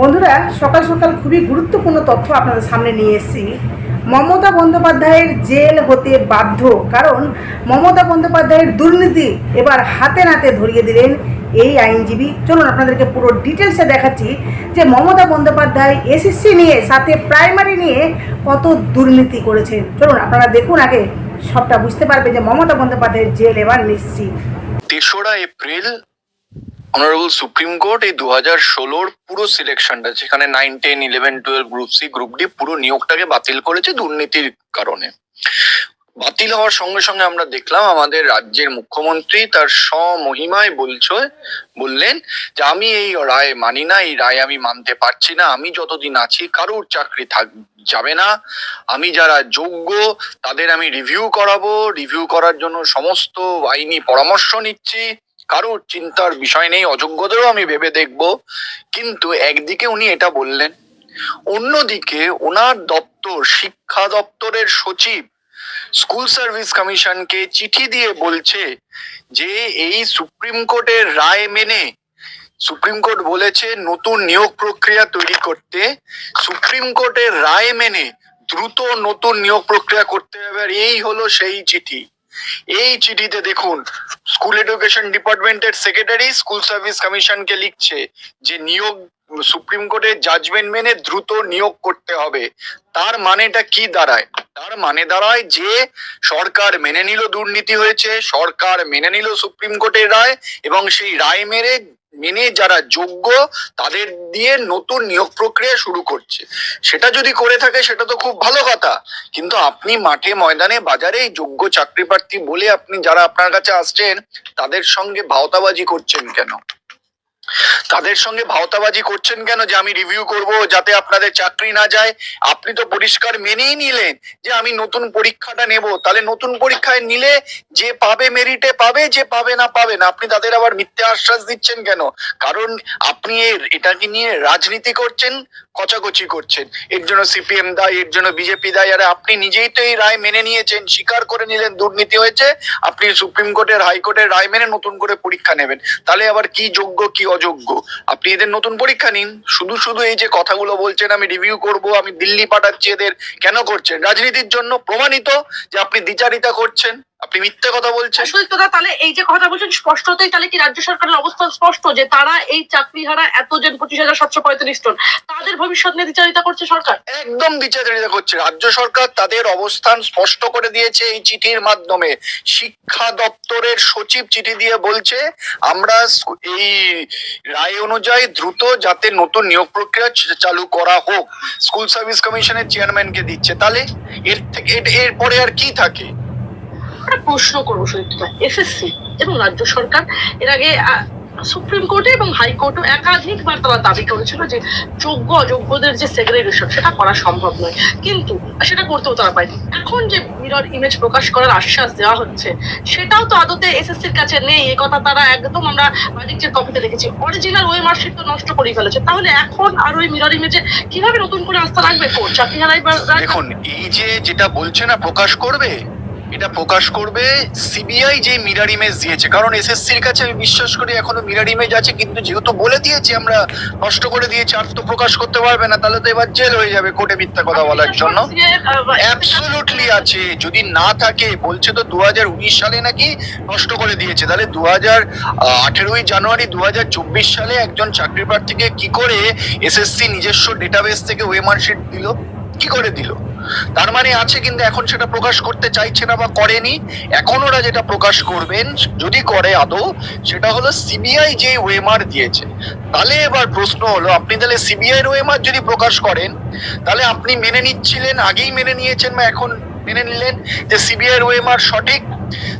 বন্ধুরা, সকাল সকাল খুবই গুরুত্বপূর্ণ তথ্য আপনাদের সামনে নিয়ে এসেছি। মমতা বন্দ্যোপাধ্যায়ের জেল হতে বাধ্য, কারণ মমতা বন্দ্যোপাধ্যায়ের দুর্নীতি এবার হাতে নাতে ধরিয়ে দিলেন এই আইনজীবী। চলুন আপনাদেরকে পুরো ডিটেলসে দেখাচ্ছি যে মমতা বন্দ্যোপাধ্যায় এসএসসি নিয়ে, সাথে প্রাইমারি নিয়ে কত দুর্নীতি করেছেন। চলুন আপনারা দেখুন আগে, সবটা বুঝতে পারবে যে মমতা বন্দ্যোপাধ্যায়ের জেল এবার নিশ্চিত। তেসরা এপ্রিল অনারেবল সুপ্রিম কোর্ট এই দু হাজার ষোলোর পুরো সিলেকশনটা যেখানে nine ten eleven twelve group C group D পুরো নিয়োগটাকে বাতিল করেছে দুর্নীতির কারণে। বাতিল হওয়ার সঙ্গে সঙ্গে আমরা দেখলাম আমাদের রাজ্যের মুখ্যমন্ত্রী তার স্বমহিমায় বলছে বললেন যে আমি এই রায় মানি না, এই রায় আমি মানতে পারছি না, আমি যতদিন আছি কারোর চাকরি থাক, যাবে না। আমি যারা যোগ্য তাদের আমি রিভিউ করাবো রিভিউ করার জন্য সমস্ত আইনি পরামর্শ নিচ্ছি। কারোর চিন্তার বিষয় নেই, অযোগ্যদেরও আমি ভেবে দেখব। কিন্তু একদিকে উনি এটা বললেন, অন্যদিকে ওনার দপ্তর, শিক্ষা দপ্তরের সচিব, স্কুল সার্ভিস কমিশনকে চিঠি দিয়ে বলছে যে এই সুপ্রিম কোর্টের রায় মেনে, সুপ্রিম কোর্ট বলেছে নতুন নিয়োগ প্রক্রিয়া তৈরি করতে, সুপ্রিম কোর্টের রায় মেনে দ্রুত নতুন নিয়োগ প্রক্রিয়া করতে হবে। আর এই হলো সেই চিঠি। এই চিঠিতে দেখুন স্কুল এডুকেশন ডিপার্টমেন্টের সেক্রেটারি স্কুল সার্ভিস কমিশনকে লিখছে যে নিয়োগ, সুপ্রিম কোর্টের জাজমেন্ট মেনে দ্রুত নিয়োগ করতে হবে। তার মানেটা কি দাঁড়ায়? তার মানে দাঁড়ায় যে সরকার মেনে নিল দুর্নীতি হয়েছে, সরকার মেনে নিল সুপ্রিম কোর্টের রায় এবং সেই রায় মেরে মেনে যারা যোগ্য, তাদের দিয়ে নতুন নিয়োগ প্রক্রিয়া শুরু করছে। সেটা যদি করে থাকে, সেটা তো খুব ভালো কথা। কিন্তু আপনি মাঠে, ময়দানে বাজারে যোগ্য চাকরি প্রার্থী বলে আপনি যারা আপনার কাছে আসছেন, তাদের সঙ্গে ভাওতাবাজি করছেন কেন? তাদের সঙ্গে ভাওতাবাজি করছেন কেন? যে আমি রিভিউ করব যাতে আপনাদের চাকরি না যায়। আপনি তো পরিষ্কার মেনেই নিলেন যে আমি নতুন পরীক্ষাটা নেব। তাহলে নতুন পরীক্ষায় নিলে যে পাবে মেরিটে পাবে, যে পাবে না পাবে না। আপনি তাদের আবার মিথ্যে আশ্বাস দিচ্ছেন কেন? কারণ আপনি এটাকে নিয়ে রাজনীতি করছেন কচাকচি করছেন। এর জন্য সিপিএম দায়, এর জন্য বিজেপি দায়। আরে আপনি নিজেই তো এই রায় মেনে নিয়েছেন, স্বীকার করে নিলেন, দুর্নীতি হয়েছে। আপনি সুপ্রিম কোর্টের হাইকোর্টের রায় মেনে নতুন করে পরীক্ষা নেবেন। তাহলে আবার কি যোগ্য, কি অযোগ্য। আপনি এদের নতুন পরীক্ষা নিন। শুধু শুধু এই যে কথাগুলো বলছেন, আমি রিভিউ করব, আমি দিল্লি পাঠাচ্ছি এদের, কেন করছেন? রাজনীতির জন্য প্রমাণিত যে আপনি দ্বিচারিতা করছেন। আপনি মিথ্যে কথা বলছেন। সুদীপ্তদা তাহলে এই যে কথা বলছেন স্পষ্টতই তাহলে কি রাজ্য সরকারের অবস্থান স্পষ্ট যে তারা এই চাকরি হারা এতজন পঁচিশ হাজার সাতশো পঁয়ত্রিশ জন তাদের ভবিষ্যৎ নিয়ে বিচারিতা করছে সরকার? একদম বিচারিতা করছে। রাজ্য সরকার তাদের অবস্থান স্পষ্ট করে দিয়েছে এই চিঠির মাধ্যমে। শিক্ষা দপ্তরের সচিব চিঠি দিয়ে বলছে আমরা এই রায় অনুযায়ী দ্রুত যাতে নতুন নিয়োগ প্রক্রিয়া চালু করা হোক। স্কুল সার্ভিস কমিশনের চেয়ারম্যানকে দিচ্ছে। তাহলে এর থেকে এরপরে আর কি থাকে? একটা প্রশ্ন করব সুদীপ্তদা এসএসসি এবং রাজ্য সরকার, এর আগে সুপ্রিম কোর্টে এবং হাইকোর্টে একাধিকবার তারা দাবি করেছিল যে যোগ্য, অযোগ্যদের যে সেগ্রেগেশন সেটা করা সম্ভব নয়। কিন্তু সেটা করতেও তারা পায়নি এখন যে মিরর ইমেজ প্রকাশ করার আশ্বাস দেওয়া হচ্ছে, সেটাও তো আদতে এসএসসির কাছে নেই। এ কথা তারা একদম আমরা বাণিজ্যের কপিতে দেখেছি। অরিজিনাল ওই মার্কশিট তো নষ্ট করে ফেলেছে। তাহলে এখন আর ওই মিরর ইমেজে কীভাবে নতুন করে আস্থা রাখবে? কোর্ট চাকরি হারাই বা দেখুন, এই যে যেটা বলছে না প্রকাশ করবে এটা প্রকাশ করবে সিবিআই যে মিরার ইমেজ দিয়েছে। কারণ এসএসসির কাছে আমি বিশ্বাস করি এখনও মিরার ইমেজ আছে কিন্তু যেহেতু বলে দিয়েছি আমরা নষ্ট করে দিয়েছি আর তো প্রকাশ করতে পারবে না তাহলে তো এবার জেল হয়ে যাবে কোর্টে মিথ্যা কথা বলার জন্য। অ্যাবসলিউটলি আছে। যদি না থাকে বলছে তো দু হাজার উনিশ সালে নাকি নষ্ট করে দিয়েছে। তাহলে দু হাজার আঠেরোই জানুয়ারি দু হাজার চব্বিশ সালে একজন চাকরি প্রার্থীকে কি করে এসএসসি নিজস্ব ডেটাবেস থেকে ওয়েমার্কশিট দিল? কি করে দিল? তার মানে আছে কিন্তু এখন সেটা প্রকাশ করতে চাইছে না বা করেনি। এখন ওরা যেটা প্রকাশ করবেন, যদি করে আদৌ, সেটা হলো সিবিআই যে ওয়েমার দিয়েছে। তাহলে এবার প্রশ্ন হলো, আপনি তাহলে সিবিআই ওয়েমার যদি প্রকাশ করেন, তাহলে আপনি মেনে নিচ্ছিলেন, আগেই মেনে নিয়েছেন বা এখন মেনে নিলেন যে সিবিআই ওয়েমার সঠিক।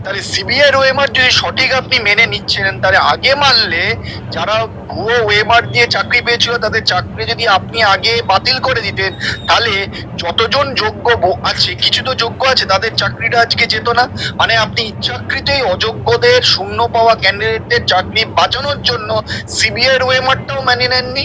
তাহলে সিবিআই ওয়েমার যদি সঠিক আপনি মেনে নিচ্ছিলেন, তাহলে আগে মানলে যারা ভুয়ো ওয়েমার দিয়ে চাকরি পেয়েছিল, তাদের চাকরি যদি আপনি আগে বাতিল করে দিতেন, তাহলে যতজন যোগ্য আছে, কিছু তো যোগ্য আছে, তাদের চাকরিটা আজকে যেত না। মানে আপনি ইচ্ছাকৃতই অযোগ্যদের শূন্য পাওয়া ক্যান্ডিডেটদের চাকরি বাঁচানোর জন্য সিবিআই ওয়েমারটাও মেনে নেননি।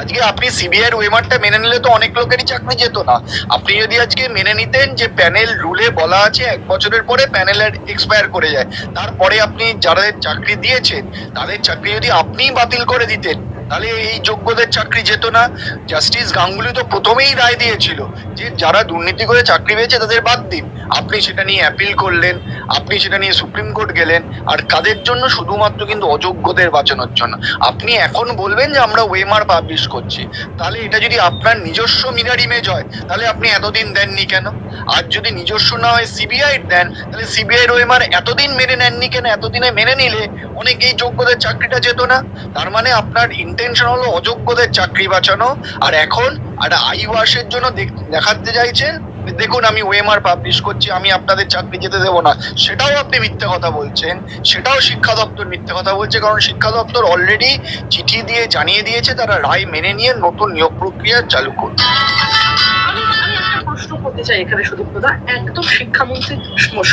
আজকে আপনি সিবিআই ওয়েমারটা মেনে নিলে তো অনেক লোকেরই চাকরি যেত না। আপনি যদি আজকে মেনে নিতেন যে প্যানেল রুলে বলা আছে, এক বছরের পরে প্যানেল এক্সপায়ার করে যায়, তারপরে আপনি যাদের চাকরি দিয়েছেন, তাদের চাকরি যদি আপনিই বাতিল করে দিতেন তাহলে এই যোগ্যদের চাকরি যেত না। জাস্টিস গাঙ্গুলি তো প্রথমেই রায় দিয়েছিল যে যারা দুর্নীতি করে চাকরি পেয়েছে তাদের বাদ দিন। আপনি সেটা নিয়ে অ্যাপিল করলেন, আপনি সেটা নিয়ে সুপ্রিম কোর্ট গেলেন, আর কাদের জন্য শুধুমাত্র কিন্তু অযোগ্যদের বাঁচানোর জন্য? আপনি এখন বলবেন যে আমরা ওয়েমার পাবলিশ করছি। তাহলে এটা যদি আপনার নিজস্ব মিরার ইমেজ হয়, তাহলে আপনি এতদিন দেননি কেন? আর যদি নিজস্ব না হয় সিবিআই দেন, তাহলে সিবিআই ওয়েমার এতদিন মেনে নেননি কেন? এতদিনে মেনে নিলে অনেকেই যোগ্যদের চাকরিটা যেত না। তার মানে আপনার ইন্টেনশন হলো অযোগ্যদের চাকরি বাঁচানো, আর এখন একটা আই ওয়াশের জন্য দেখ- দেখাতে চাইছেন দেখুন আমি ওয়েমার পাবলিশ করছি, আমি আপনাদের চাকরি যেতে দেবো না। সেটাও আপনি মিথ্যে কথা বলছেন, সেটাও শিক্ষা দপ্তর মিথ্যে কথা বলছে, কারণ শিক্ষা দপ্তর অলরেডি চিঠি দিয়ে জানিয়ে দিয়েছে, তারা রায় মেনে নিয়ে নতুন নিয়োগ প্রক্রিয়া চালু করবে করতে চাই এখানে সুদীপ্তদা একদম শিক্ষামন্ত্রীর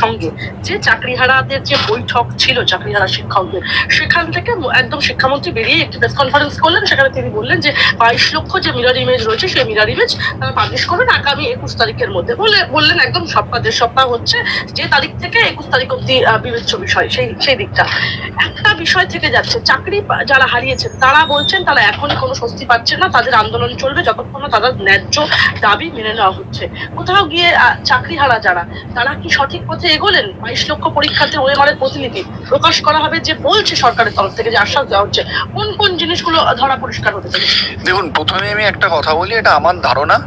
সঙ্গে। যে চাকরিহারাদের যে বৈঠক ছিল, চাকরিহারা শিক্ষকদের, সেখান থেকে একদম শিক্ষামন্ত্রী বেরিয়ে একটি প্রেস কনফারেন্স করলেন। সেখানে তিনি বললেন যে, বাইশ লক্ষ যে মিরর ইমেজ রয়েছে, সেই মিরর ইমেজ পাবলিশ করবেন আগামী একুশ তারিখের মধ্যে। বলে, বললেন একদম সপ্তাহ, দেড় সপ্তাহ হচ্ছে, যে তারিখ থেকে একুশ তারিখ অব্দি বিবেচ্য বিষয়, সেই সেই দিকটা। একটা বিষয় থেকে যাচ্ছে, চাকরি যারা হারিয়েছেন, তারা বলছেন তারা এখনই কোনো স্বস্তি পাচ্ছেন না, তাদের আন্দোলন চলবে, যতক্ষণ না তাদের ন্যায্য দাবি মেনে নেওয়া হচ্ছে। কোথাও গিয়ে চাকরি হারা যারা, তারা কি সঠিক পথে এগোলেন? বাইশ লক্ষ পরীক্ষার্থী ওয়েমারের প্রতিনিধি প্রকাশ করা হবে যে বলছে সরকারের তরফ থেকে যে আশ্বাস দেওয়া হচ্ছে। কোন কোন জিনিসগুলো ধরা পরিষ্কার হতে চলেছে? দেখুন, প্রথমে আমি একটা কথা বলি, এটা আমার ধারণা।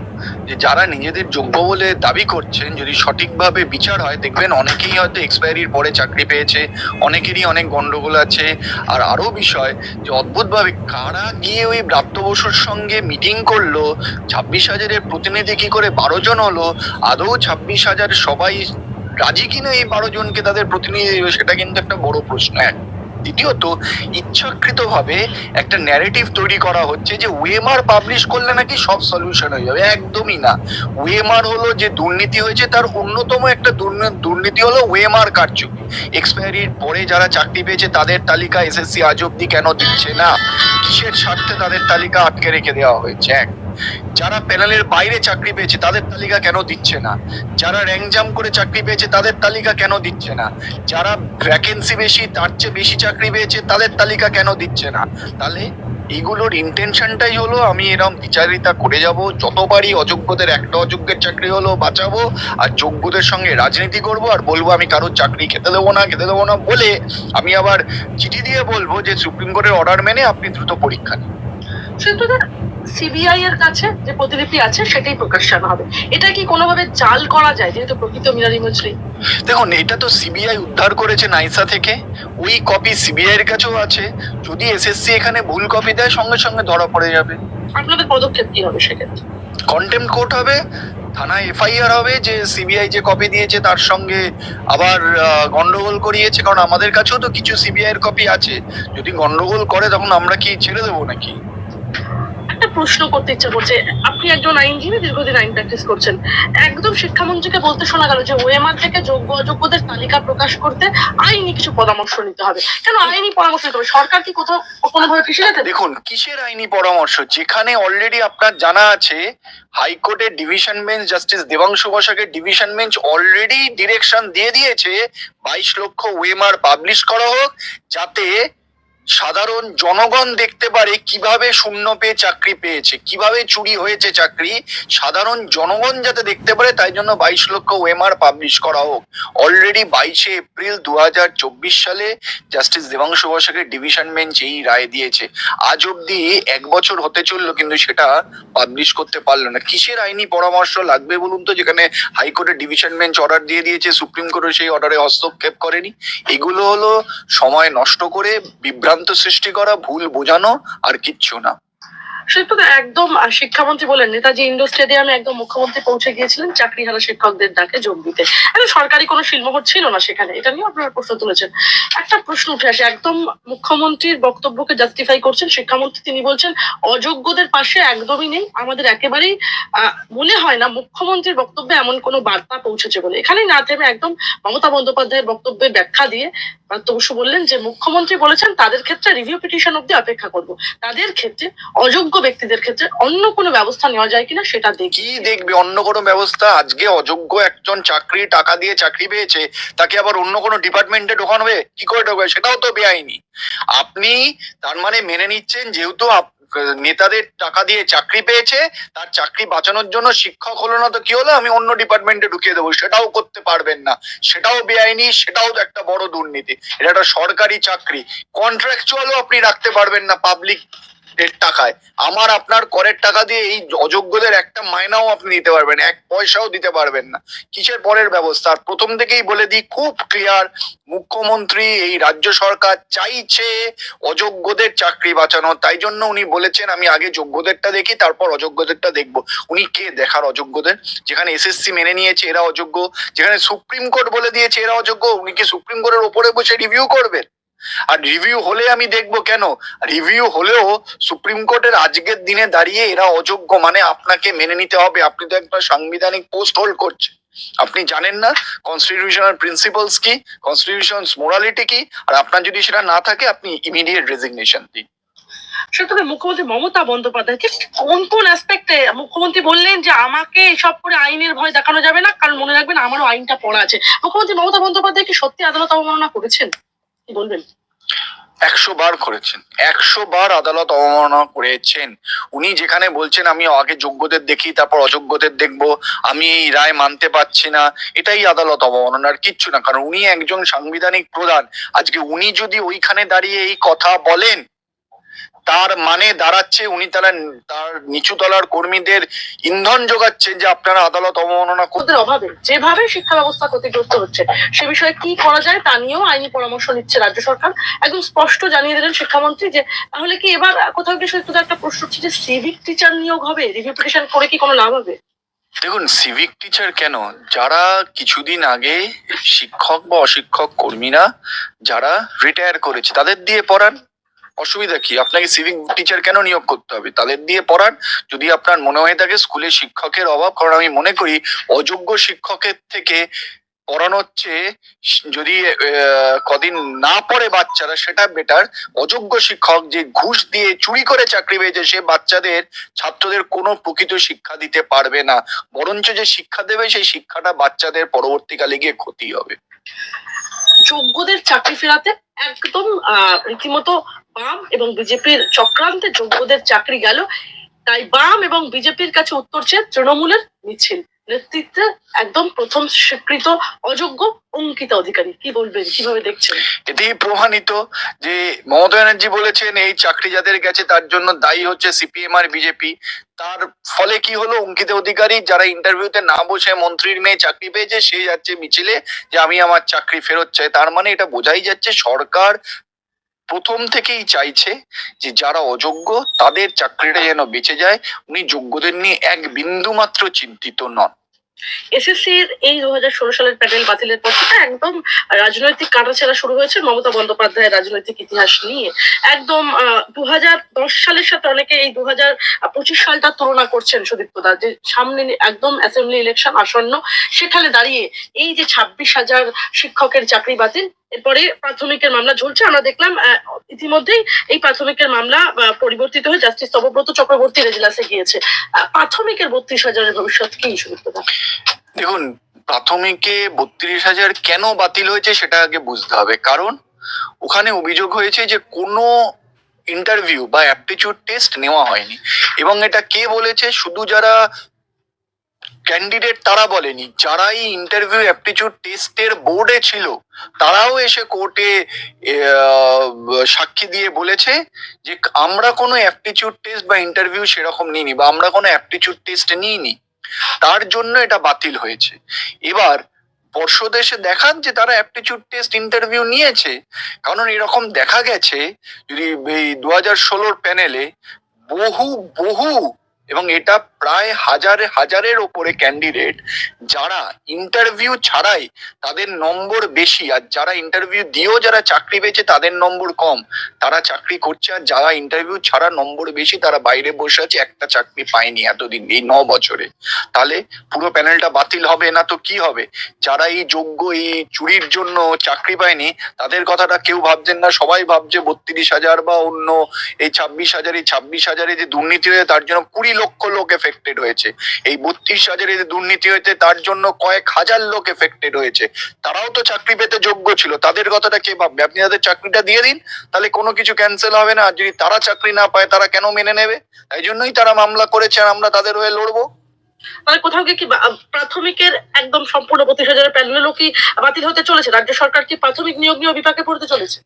যে যারা নিজেদের যোগ্য বলে দাবি করছেন, যদি সঠিকভাবে বিচার হয়, দেখবেন অনেকেই হয়তো এক্সপায়ারির পরে চাকরি পেয়েছে, অনেকেরই অনেক গন্ডগোল আছে। আর আরও বিষয়, যে অদ্ভুতভাবে কারা গিয়ে ওই ব্রাত্য বসুর সঙ্গে মিটিং করল, ছাব্বিশ হাজারের প্রতিনিধি কি করে বারো জন হলো, আদৌ ছাব্বিশ হাজার সবাই রাজি কিনা এই বারো জনকে তাদের প্রতিনিধি, সেটা কিন্তু একটা বড় প্রশ্ন। এক দ্বিতীয়ত, ইচ্ছাকৃতভাবে একটা ন্যারেটিভ তৈরি করা হচ্ছে যে ওয়েমার পাবলিশ করলে নাকি সব সলিউশন হয়ে যাবে। একদমই না। ওয়েমার হলো যে দুর্নীতি হয়েছে, তার অন্যতম একটা দুর্নী- দুর্নীতি হলো ওয়েমার কারচুপি। এক্সপায়ারির পরে যারা চাকরি পেয়েছে, তাদের তালিকা এসএসসি আজ অব্দি কেন দিচ্ছে না? কিসের স্বার্থে তাদের তালিকা আটকে রেখে দেওয়া হয়েছে? এক। যারা প্যানেলের বাইরে চাকরি পেয়েছে, তাদের তালিকা কেন দিচ্ছে না? যারা র্যাঙ্ক জাম করে চাকরি পেয়েছে, তাদের তালিকা কেন দিচ্ছে না? যারা ভ্যাকেন্সি বেশি, তার চেয়ে বেশি চাকরি পেয়েছে, তাদের তালিকা কেন দিচ্ছে না? তাহলে এগুলোর ইন্টেনশনটাই হলো, আমি এরম বিচারিতা করে যাব, যতবারই অযোগ্যদের একটা অযোগ্যের চাকরি হলো, বাঁচাবো, আর যোগ্যদের সঙ্গে রাজনীতি করব, আর বলব, আমি কারোর চাকরি খেতে দেবো না, খেতে দেবো না বলে আমি আবার চিঠি দিয়ে বলব যে, সুপ্রিম কোর্টের অর্ডার মেনে আপনি দ্রুত পরীক্ষা নিন। কিন্তু সিবিআই এর কাছে যে প্রতিলিপি আছে সেটাই প্রকাশ হবে। এটা কি কোনোভাবে জাল করা যায় যেহেতু প্রকৃত মিরর ইমেজ নেই দেখুন এটা তো সিবিআই উদ্ধার করেছে নাইসা থেকে। ওই কপি সিবিআই এর কাছেও আছে। যদি এসএসসি এখানে ভুল কপি দেয় সঙ্গে সঙ্গে ধরা পড়ে যাবে। আপনাদের পদক্ষেপ কি হবে সেক্ষেত্রে? কন্টেম্প কোর্ট হবে থানায় এফআইআর হবে যে সিবিআই যে কপি দিয়েছে তার সঙ্গে আবার গন্ডগোল করিয়েছে। কারণ আমাদের কাছেও তো কিছু সিবিআই এর কপি আছে। যদি গন্ডগোল করে তখন আমরা কি ছেড়ে দেবো নাকি? একটা প্রশ্ন করতে ইচ্ছা করছে। আপনি একজন আইনজীবী, দীর্ঘদিন আইন প্র্যাকটিস করছেন। একদম শিক্ষামন্ত্রীকে বলতে শোনা গেল যে ওএমআর থেকে যোগ্য অযোগ্যদের তালিকা প্রকাশ করতে আইনি কিছু পরামর্শ নিতে হবে। কেন আইনি পরামর্শ নিতে হবে? সরকার কি কোথাও কোনোভাবে পিছিয়ে গেছে? দেখুন, কিসের আইনি পরামর্শ? যেখানে অলরেডি আপনার জানা আছে হাইকোর্টের ডিভিশন বেঞ্চ জাস্টিস দেবাংশু বসাকের ডিভিশন বেঞ্চ অলরেডি ডিরেকশন দিয়ে দিয়েছে, বাইশ লক্ষ ওয়েমার পাবলিশ করা হোক, যাতে সাধারণ জনগণ দেখতে পারে কীভাবে শূন্য পেয়ে চাকরি পেয়েছে, কীভাবে চুরি হয়েছে চাকরি। সাধারণ জনগণ যাতে দেখতে পারে, তাই জন্য বাইশ লক্ষ ওয়েমার পাবলিশ করা হোক। অলরেডি বাইশে এপ্রিল দু হাজার চব্বিশ সালে জাস্টিস দেবাংশু বসাকের ডিভিশন বেঞ্চ এই রায় দিয়েছে। আজ অব্দি এক বছর হতে চলল, কিন্তু সেটা পাবলিশ করতে পারল না। কিসের আইনি পরামর্শ লাগবে বলুন তো? যেখানে হাইকোর্টের ডিভিশন বেঞ্চ অর্ডার দিয়ে দিয়েছে, সুপ্রিম কোর্টও সেই অর্ডারে হস্তক্ষেপ করেনি। এগুলো হলো সময় নষ্ট করে, বিভ্রান্ত সৃষ্টি করা ভুল বোঝানো আর কিচ্ছু না। সেটা তো একদম শিক্ষামন্ত্রী বলেন নেতাজি ইন্ডোর স্টেডিয়ামে একদম মুখ্যমন্ত্রী পৌঁছে গিয়েছিলেন শিক্ষকদের ডাকে যোগ দিতে। সরকারি কোনো ছিল না সেখানে, এটা নিয়ে আপনারা প্রশ্ন তুলেছেন। একটা প্রশ্ন উঠে আসে, একদম মুখ্যমন্ত্রীর বক্তব্যকে জাস্টিফাই করছেন শিক্ষামন্ত্রী, তিনি বলছেন, অযোগ্যদের পাশে একদমই নেই, আমাদের একেবারেই মনে হয় না মুখ্যমন্ত্রীর বক্তব্যে এমন কোনো বার্তা পৌঁছেছে বলে। এখানেই না থেমে একদম মমতা বন্দ্যোপাধ্যায়ের বক্তব্যের ব্যাখ্যা দিয়ে বসু বললেন যে, মুখ্যমন্ত্রী বলেছেন, তাদের ক্ষেত্রে রিভিউ পিটিশন অব্দি অপেক্ষা করব। তাদের ক্ষেত্রে অযোগ্য ব্যক্তিদের ক্ষেত্রে অন্য কোনো ব্যবস্থা নেওয়া যায় কিনা সেটা দেখি দেখবে? অন্য কোনো ব্যবস্থা? আজকে অযোগ্য একজন চাকরি, টাকা দিয়ে চাকরি পেয়েছে, তাকে আবার অন্য কোনো ডিপার্টমেন্টে ঢোকানো হবে? কি করে ঢোকাবে? সেটাও তো বেআইনি। আপনি তার মানে মেনে নিচ্ছেন, যেহেতু নেতাদের টাকা দিয়ে চাকরি পেয়েছে, তার চাকরি বাঁচানোর জন্য শিক্ষক হলো না তো কি হলো? আমি অন্য ডিপার্টমেন্টে ঢুকিয়ে দেবো। সেটাও করতে পারবেন না। সেটাও বেআইনি, সেটাও একটা বড় দুর্নীতি। এটা একটা সরকারি চাকরি। কন্ট্রাকচুয়ালও আপনি রাখতে পারবেন না পাবলিক এর টাকায়। আমার আপনার করের টাকা দিয়ে এই অযোগ্যদের একটা মাইনাও আপনি দিতে পারবেন, এক পয়সাও দিতে পারবেন না। কিসের পরের ব্যবস্থা? আর প্রথম থেকেই বলে দিই, খুব ক্লিয়ার মুখ্যমন্ত্রী এই রাজ্য সরকার চাইছে অযোগ্যদের চাকরি বাঁচানো তাই জন্য উনি বলেছেন, আমি আগে যোগ্যদেরটা দেখি, তারপর অযোগ্যদেরটা দেখব। উনি কে? দেখার অযোগ্যদের। যেখানে এসএসসি মেনে নিয়েছে, এরা অযোগ্য। যেখানে সুপ্রিম কোর্ট বলে দিয়েছে, এরা অযোগ্য। উনি কি সুপ্রিম কোর্টের ওপরে বসে রিভিউ করবেন? আর রিভিউ হলে আমি দেখব কেন? রিভিউ হলেও সুপ্রিম কোর্টের আজকের দিনে দাঁড়িয়ে এরা অযোগ্য মানে আপনাকে মেনে নিতে হবে। আপনি তো একটা সাংবিধানিক পোস্ট হোল্ড করছেন আপনি জানেন না কনস্টিটিউশনাল প্রিন্সিপালস কি কনস্টিটিউশন মোরালিটি কি, আর আপনার যদি সেটা না থাকে, আপনি ইমিডিয়েট রেজিগনেশন দিন। সুতরাং মুখ্যমন্ত্রী মমতা বন্দ্যোপাধ্যায় ঠিক কোন কোন অ্যাসপেক্টে মুখ্যমন্ত্রী বললেন যে আমাকে এসব করে আইনের ভয় দেখানো যাবে না, কারণ মনে রাখবেন আমারও আইনটা পড়া আছে। মুখ্যমন্ত্রী মমতা বন্দ্যোপাধ্যায় কি সত্যি আদালত অবমাননা করেছেন? বলবেন? একশো বার করেছেন। একশো বার আদালত অবমাননা করেছেন। উনি যেখানে বলছেন, আমি আগে যোগ্যদের দেখি, তারপর অযোগ্যদের দেখব। আমি এই রায় মানতে পারছি না। এটাই আদালত অবমাননার কিচ্ছু না। কারণ উনি একজন সাংবিধানিক প্রধান। আজকে উনি যদি ওইখানে দাঁড়িয়ে এই কথা বলেন তার মানে দাঁড়াচ্ছে উনি তারা তার নিচু তলার কর্মীদের ইন্ধন যোগাচ্ছেন যে আপনারা আদালত অবমাননা করতে অভাবে যেভাবে শিক্ষা ব্যবস্থা ক্ষতিগ্রস্ত হচ্ছে সে বিষয়ে কি করা যায় তা নিয়েও আইনি পরামর্শ নিচ্ছে রাজ্য সরকার। একদম স্পষ্ট জানিয়ে দিলেন শিক্ষামন্ত্রী যে তাহলে কি এবার কোথাও সত্যি একটা প্রশ্ন হচ্ছে যে সিভিক টিচার নিয়োগ হবে? রিভিউপিটেশন করে কি কোনো লাভ হবে? দেখুন সিভিক টিচার কেন? যারা কিছুদিন আগে শিক্ষক বা অশিক্ষক কর্মীরা যারা রিটায়ার করেছে তাদের দিয়ে পড়ান। অসুবিধা কি? আপনাকে সিভিক টিচার কেন নিয়োগ করতে হবে? তাদের দিয়ে পড়ান। যদি আপনার মনে হয়ে থাকে স্কুলে শিক্ষকের অভাব, কারণ আমি মনে করি অযোগ্য শিক্ষকের থেকে পড়ানোর চেয়ে যদি কদিন না পড়ে বাচ্চারা, সেটা বেটার অযোগ্য শিক্ষক যে ঘুষ দিয়ে চুরি করে চাকরি পেয়েছে, সে বাচ্চাদের, ছাত্রদের কোনো প্রকৃত শিক্ষা দিতে পারবে না। বরঞ্চ যে শিক্ষা দেবে, সেই শিক্ষাটা বাচ্চাদের পরবর্তীকালে গিয়ে ক্ষতি হবে। যোগ্যদের চাকরি ফেরাতে একদম রীতিমতো বাম এবং বিজেপির চক্রান্তে যোগ্যদের চাকরি গেল। তাই বাম এবং বিজেপির কাছে উত্তর চেয়ে তৃণমূলের মিছিল। নেতৃত্বে একদম প্রথম স্বীকৃত অযোগ্য অঙ্কিতা অধিকারী। কি বলবেন? কীভাবে দেখছেন? এতেই প্রমাণিত যে মমতা ব্যানার্জি বলেছেন, এই চাকরি যাদের গেছে তার জন্য দায়ী হচ্ছে সিপিএম আর বিজেপি। তার ফলে কি হলো? অঙ্কিত অধিকারী যারা ইন্টারভিউতে না বসে মন্ত্রীর মেয়ে চাকরি পেয়েছে, সে যাচ্ছে মিছিলে যে আমি আমার চাকরি ফেরত চাই। তার মানে এটা বোঝাই যাচ্ছে সরকার প্রথম থেকেই চাইছে যে যারা অযোগ্য তাদের চাকরিটা যেন বেঁচে যায়, উনি যোগ্যদের নিয়ে এক বিন্দু মাত্র চিন্তিত নন। এসএসসির এই দু হাজার ষোলো সালের প্যানেল বাতিলের পর থেকে একদম রাজনৈতিক কাটাছেড়া শুরু হয়েছে মমতা বন্দ্যোপাধ্যায়ের রাজনৈতিক ইতিহাস নিয়ে। একদম দু হাজার দশ সালের সাথে অনেকে এই দু হাজার পঁচিশ সালটা তুলনা করছেন সুদীপ্ত দা যে সামনে একদম অ্যাসেম্বলি ইলেকশন আসন্ন, সেখানে দাঁড়িয়ে এই যে ছাব্বিশ হাজার শিক্ষকের চাকরি বাতিল এরপরে প্রাথমিকের মামলা ঝুলছে। আমরা দেখলাম ইতিমধ্যেই এই প্রাথমিকের মামলা পরিবর্তিত হয়ে জাস্টিস তপব্রত চক্রবর্তী রেজিলাসে গিয়েছে। প্রাথমিকের বত্রিশ হাজারের ভবিষ্যৎ কি দেখুন, প্রাথমিকে বত্রিশ হাজার কেন বাতিল হয়েছে সেটা আগে বুঝতে হবে। কারণ ওখানে অভিযোগ হয়েছে যে কোনো ইন্টারভিউ বা অ্যাপটিচিউড টেস্ট নেওয়া হয়নি। এবং এটা কে বলেছে? শুধু যারা ক্যান্ডিডেট তারা বলেনি। যারা এই ইন্টারভিউ অ্যাপটিচিউড টেস্টের বোর্ডে ছিল, তারাও এসে কোর্টে সাক্ষী দিয়ে বলেছে যে আমরা কোনো অ্যাপটিচিউড টেস্ট বা ইন্টারভিউ সেরকম নিইনি বা আমরা কোনো অ্যাপটিচিউড টেস্ট নিইনি। তার জন্য এটা বাতিল হয়েছে। এবার পর্ষদ এসে দেখান যে তারা অ্যাপটিচিউড টেস্ট ইন্টারভিউ নিয়েছে। কারণ এরকম দেখা গেছে, যদি এই দু হাজার ষোলোর প্যানেলে বহু বহু, এবং এটা প্রায় হাজার হাজারের ওপরে ক্যান্ডিডেট যারা ইন্টারভিউ ছাড়াই তাদের নম্বর বেশি। আর যারা ইন্টারভিউ দিয়েও যারা চাকরি পেয়েছে, তাদের নম্বর কম। তারা চাকরি করছে আর যারা ইন্টারভিউ ছাড়া নম্বর বেশি, তারা বাইরে বসে আছে, একটা চাকরি পায়নি এতদিন, এই ন বছরে। তাহলে পুরো প্যানেলটা বাতিল হবে না তো কি হবে? যারা এই যোগ্য, এই চুরির জন্য চাকরি পায়নি, তাদের কথাটা কেউ ভাবছেন না। সবাই ভাবছে বত্রিশ হাজার বা অন্য, এই ছাব্বিশ হাজার, এই ছাব্বিশ হাজারে যে দুর্নীতি হয়ে তার জন্য কুড়ি লক্ষ লোক এফেক্ট এফেক্টেড হয়েছে। এই বত্রিশ হাজারের দুর্নীতি হয়েছে, তার জন্য কয়েক হাজার লোক এফেক্টেড হয়েছে। তারাও তো চাকরি পেতে যোগ্য ছিল, তাদের কথাটা কে ভাববে? আপনি তাদের চাকরিটা দিয়ে দিন, তাহলে কোনো কিছু ক্যান্সেল হবে না। আর যদি তারা চাকরি না পায়, তারা কেন মেনে নেবে? তাই জন্যই তারা মামলা করেছে আর আমরা তাদের হয়ে লড়বো। মানে কোথাও কি প্রাথমিকের একদম সম্পূর্ণ বত্রিশ হাজারের প্যানেলও কি বাতিল হতে চলেছে? রাজ্য সরকার কি প্রাথমিক নিয়োগ নিয়ে বিপাকে পড়তে চলেছে?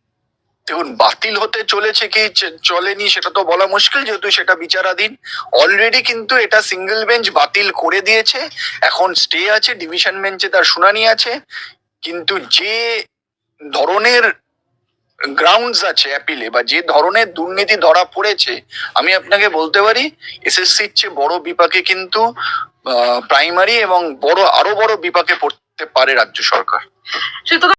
দেখুন, বাতিল হতে চলেছে কি চলেনি সেটা তো বলা মুশকিল, যেহেতু সেটা বিচারাধীন। অলরেডি কিন্তু এটা সিঙ্গেল বেঞ্চ বাতিল করে দিয়েছে। এখন স্টে আছে ডিভিশন বেঞ্চে তার শুনানি আছে। কিন্তু যে ধরনের গ্রাউন্ডস আছে অ্যাপিলে বা যে ধরনের দুর্নীতি ধরা পড়েছে, আমি আপনাকে বলতে পারি এসএসসির চেয়ে বড় বিপাকে কিন্তু প্রাইমারি এবং বড়, আরও বড় বিপাকে পড়তে পারে রাজ্য সরকার।